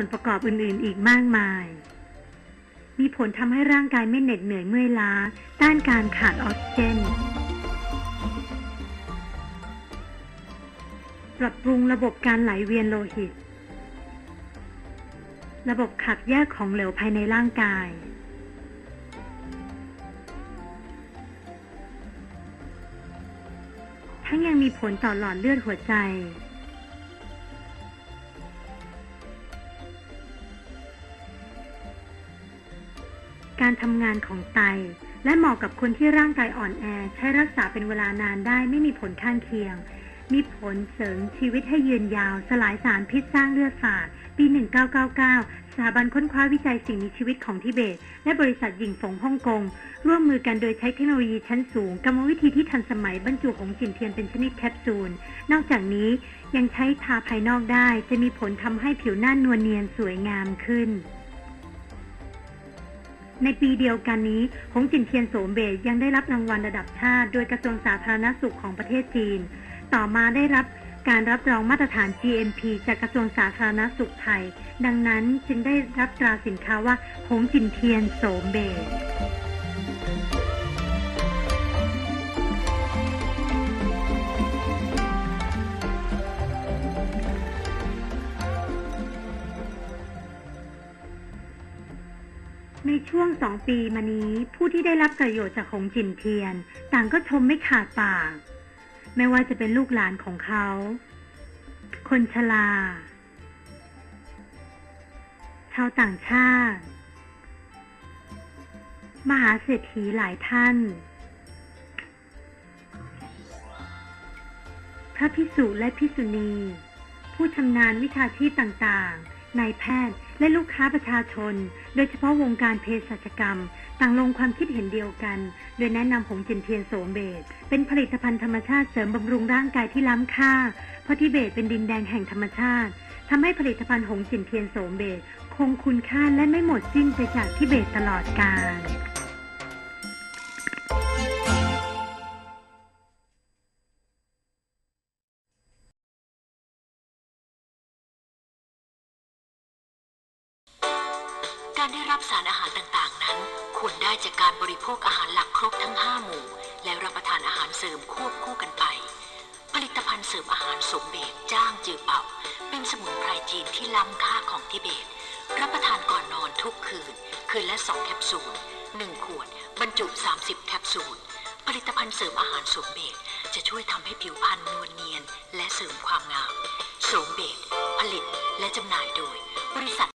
ส่วนประกอบอื่นๆ อีกมากมาย มีผลทำให้ร่างกายไม่เหน็ดเหนื่อยเมื่อยล้า ต้านการขาดออกซิเจน ปรับปรุงระบบการไหลเวียนโลหิต ระบบขับแยกของเหลวภายในร่างกายทั้งยังมีผลต่อหลอดเลือดหัวใจ การทำงานของไต และเหมาะกับคนที่ร่างกายอ่อนแอ ใช้รักษาเป็นเวลานานได้ไม่มีผลข้างเคียง มีผลเสริมชีวิตให้ยืนยาว สลายสารพิษสร้างเลือดฝาด ปี 1999 สถาบันค้นคว้าวิจัยสิ่งมีชีวิตของทิเบต และบริษัทหญิงฝงฮ่องกง ร่วมมือกันโดยใช้เทคโนโลยีชั้นสูงกรรมวิธีที่ทันสมัยบรรจุของจินเทียนเป็นชนิดแคปซูล นอกจากนี้ยังใช้ทาภายนอกได้ จะมีผลทำให้ผิวหน้านวลเนียนสวยงามขึ้น ในปีเดียวกันนี้ หงจินเทียนโสมเบยยังได้รับรางวัลระดับชาติ โดยกระทรวงสาธารณสุขของประเทศจีน ต่อมาได้รับการรับรองมาตรฐาน GMP จากกระทรวงสาธารณสุขไทย ดังนั้นจึงได้รับตราสินค้าว่าหงจินเทียนโสมเบย ในช่วงสองปีมานี้ผู้ที่ได้รับประโยชน์จากหงจินเทียน ต่างก็ชมไม่ขาดปาก ไม่ว่าจะเป็นลูกหลานของเขา คนชรา ชาวต่างชาติ มหาเศรษฐีหลายท่าน พระพิสุและพิสุณี ผู้ชำนาญวิชาชีพต่างๆ นายแพทย์ และลูกค้าประชาชน โดยเฉพาะวงการเภสัชกรรม ต่างลงความคิดเห็นเดียวกัน โดยแนะนำผงจินเทียนโสมเบตเป็นผลิตภัณฑ์ธรรมชาติเสริมบำรุงร่างกายที่ล้ำค่า เพราะทิเบตเป็นดินแดงแห่งธรรมชาติทำให้ผลิตภัณฑ์หงจินเทียนโสมเบตคงคุณค่าและไม่หมดสิ้นไปจากทิเบตตลอดกาล การได้รับสารอาหารต่างๆ นั้น ควรได้จากการบริโภคอาหารหลักครบทั้ง 5 หมู่ และรับประทานอาหารเสริมควบคู่กันไป ผลิตภัณฑ์เสริมอาหารสมเบตจ้างจือเป่า เป็นสมุนไพรจีนที่ล้ำค่าของทิเบต รับประทานก่อนนอนทุกคืน คืนละ 2 แคปซูล 1 ขวด บรรจุ 30 แคปซูล ผลิตภัณฑ์เสริมอาหารสมเบตจะช่วยทำให้ผิวพรรณนวลเนียน และเสริมความงามสมเบตผลิตและจำหน่ายโดย บริษัท